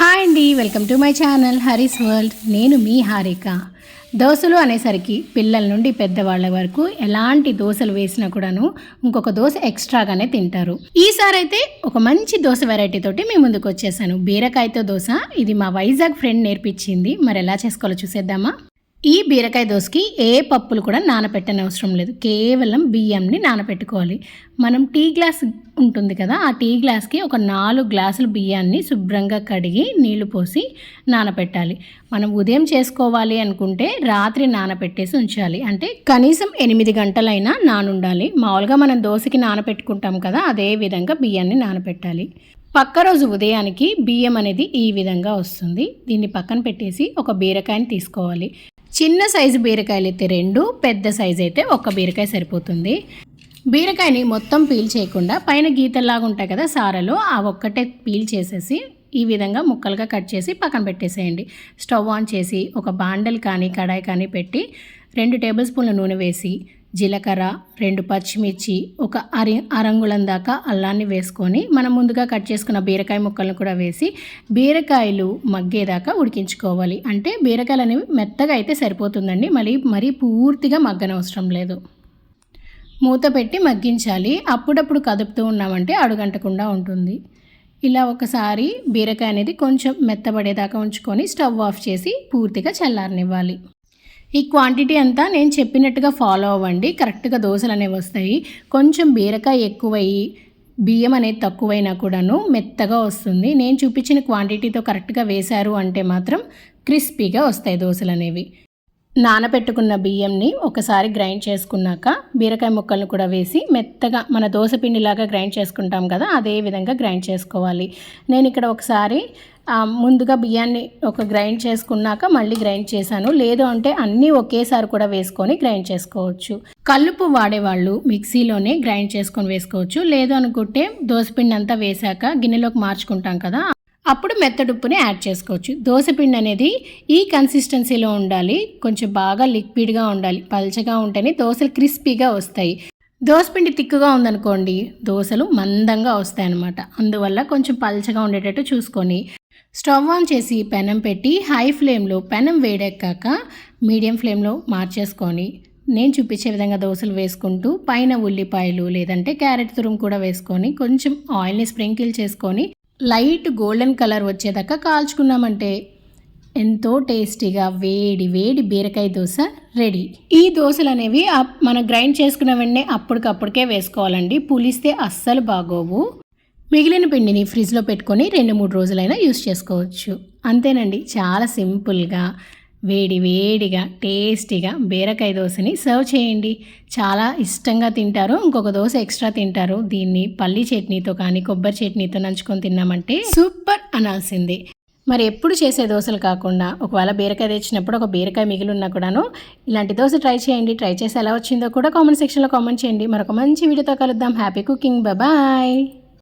Hi అండి welcome to my channel Haris world. నేను మీ హారిక. దోశలు అనేసరికి పిల్లల నుండి పెద్దవాళ్ళ వరకు ఎలాంటి దోశలు వేసినా కూడాను ఇంకొక దోశ ఎక్స్ట్రాగానే తింటారు. ఈసారి అయితే ఒక మంచి దోశ వెరైటీ తోటి మీ ముందుకు వచ్చేసాను. బీరకాయతో దోశ. ఇది మా వైజాగ్ ఫ్రెండ్ నేర్పించింది. మరి ఎలా చేసుకోవాలో చూసేద్దామా? ఈ బీరకాయ దోశకి ఏ పప్పులు కూడా నానపెట్టని అవసరం లేదు. కేవలం బియ్యంని నానపెట్టుకోవాలి. మనం టీ గ్లాస్ ఉంటుంది కదా ఆ టీ గ్లాస్కి ఒక నాలుగు గ్లాసులు బియ్యాన్ని శుభ్రంగా కడిగి నీళ్ళు పోసి నానపెట్టాలి. మనం ఉదయం చేసుకోవాలి అనుకుంటే రాత్రి నానపెట్టేసి ఉంచాలి. అంటే కనీసం ఎనిమిది గంటలైనా నానుండాలి. మామూలుగా మనం దోశకి నానపెట్టుకుంటాం కదా అదే విధంగా బియ్యాన్ని నానపెట్టాలి. పక్క రోజు ఉదయానికి బియ్యం అనేది ఈ విధంగా వస్తుంది. దీన్ని పక్కన పెట్టేసి ఒక బీరకాయని తీసుకోవాలి. చిన్న సైజు బీరకాయలు అయితే రెండు పెద్ద సైజు అయితే ఒక్క బీరకాయ సరిపోతుంది. బీరకాయని మొత్తం పీల్ చేయకుండా పైన గీతల్లాగా ఉంటాయి కదా సారలో ఆ ఒక్కటే పీల్ చేసేసి ఈ విధంగా ముక్కలుగా కట్ చేసి పక్కన పెట్టేసేయండి. స్టవ్ ఆన్ చేసి ఒక బాండల్ కానీ కడాయి కానీ పెట్టి రెండు టేబుల్ స్పూన్ల నూనె వేసి జీలకర్ర రెండు పచ్చిమిర్చి ఒక అరి అరంగుళం దాకా అల్లాన్ని వేసుకొని మనం ముందుగా కట్ చేసుకున్న బీరకాయ ముక్కలను కూడా వేసి బీరకాయలు మగ్గేదాకా ఉడికించుకోవాలి. అంటే బీరకాయలు అనేవి మెత్తగా అయితే సరిపోతుందండి. మళ్ళీ మరీ పూర్తిగా మగ్గనవసరం లేదు. మూత పెట్టి మగ్గించాలి. అప్పుడప్పుడు కదుపుతూ ఉన్నామంటే అడుగంటకుండా ఉంటుంది. ఇలా ఒకసారి బీరకాయ అనేది కొంచెం మెత్తబడేదాకా ఉంచుకొని స్టవ్ ఆఫ్ చేసి పూర్తిగా చల్లారనివ్వాలి. ఈ క్వాంటిటీ అంతా నేను చెప్పినట్టుగా ఫాలో అవ్వండి. కరెక్ట్గా దోశలు అనేవి వస్తాయి. కొంచెం బీరకాయ ఎక్కువయ్యి బియ్యం అనేది తక్కువైనా కూడాను మెత్తగా వస్తుంది. నేను చూపించిన క్వాంటిటీతో కరెక్ట్గా వేశారు అంటే మాత్రం క్రిస్పీగా వస్తాయి దోశలు అనేవి. నానబెట్టుకున్న బియ్యంని ఒకసారి గ్రైండ్ చేసుకున్నాక బీరకాయ ముక్కలను కూడా వేసి మెత్తగా మన దోశపిండిలాగా గ్రైండ్ చేసుకుంటాం కదా అదే విధంగా గ్రైండ్ చేసుకోవాలి. నేను ఇక్కడ ఒకసారి ముందుగా బియ్యాన్ని ఒక గ్రైండ్ చేసుకున్నాక మళ్ళీ గ్రైండ్ చేశాను. లేదు అంటే అన్నీ ఒకేసారి కూడా వేసుకొని గ్రైండ్ చేసుకోవచ్చు. కల్లుపు వాడేవాళ్ళు మిక్సీలోనే గ్రైండ్ చేసుకొని వేసుకోవచ్చు. లేదు అనుకుంటే దోసపిండి అంతా వేశాక గిన్నెలోకి మార్చుకుంటాం కదా అప్పుడు మెత్తడుప్పుని యాడ్ చేసుకోవచ్చు. దోశపిండి అనేది ఈ కన్సిస్టెన్సీలో ఉండాలి. కొంచెం బాగా లిక్విడ్గా ఉండాలి. పల్చగా ఉంటేనే దోశలు క్రిస్పీగా వస్తాయి. దోశపిండి తిక్కుగా ఉందనుకోండి దోశలు మందంగా వస్తాయి అన్నమాట అందువల్ల కొంచెం పల్చగా ఉండేటట్టు చూసుకొని స్టవ్ ఆన్ చేసి పెనం పెట్టి హై ఫ్లేమ్లో పెనం వేడెక్కాక మీడియం ఫ్లేమ్లో మార్చేసుకొని నేను చూపించే విధంగా దోశలు వేసుకుంటూ పైన ఉల్లిపాయలు లేదంటే క్యారెట్ తురుము కూడా వేసుకొని కొంచెం ఆయిల్ని స్ప్రింకిల్ చేసుకొని లైట్ గోల్డెన్ కలర్ వచ్చేదాకా కాల్చుకున్నామంటే ఎంతో టేస్టీగా వేడి వేడి బీరకాయ దోశ రెడీ. ఈ దోశలు అనేవి మనం గ్రైండ్ చేసుకున్న వెంటనే అప్పటికప్పటికే వేసుకోవాలండి. పులిస్తే అస్సలు బాగోవు. మిగిలిన పిండిని ఫ్రిడ్జ్లో పెట్టుకొని రెండు మూడు రోజులైనా యూస్ చేసుకోవచ్చు. అంతేనండి. చాలా సింపుల్గా వేడి వేడిగా టేస్టీగా బీరకాయ దోశని సర్వ్ చేయండి. చాలా ఇష్టంగా తింటారు. ఇంకొక దోశ ఎక్స్ట్రా తింటారు. దీన్ని పల్లి చట్నీతో కానీ కొబ్బరి చట్నీతో నంచుకొని తిన్నామంటే సూపర్ అనాల్సిందే. మరి ఎప్పుడు చేసే దోశలు కాకుండా ఒకవేళ బీరకాయ తెచ్చినప్పుడు ఒక బీరకాయ మిగిలిన్నా కూడాను ఇలాంటి దోశ ట్రై చేయండి. ట్రై చేసి ఎలా వచ్చిందో కూడా కామెంట్ సెక్షన్లో కామెంట్ చేయండి. మరొక మంచి వీడియోతో కలుద్దాం. Happy cooking. బాయ్.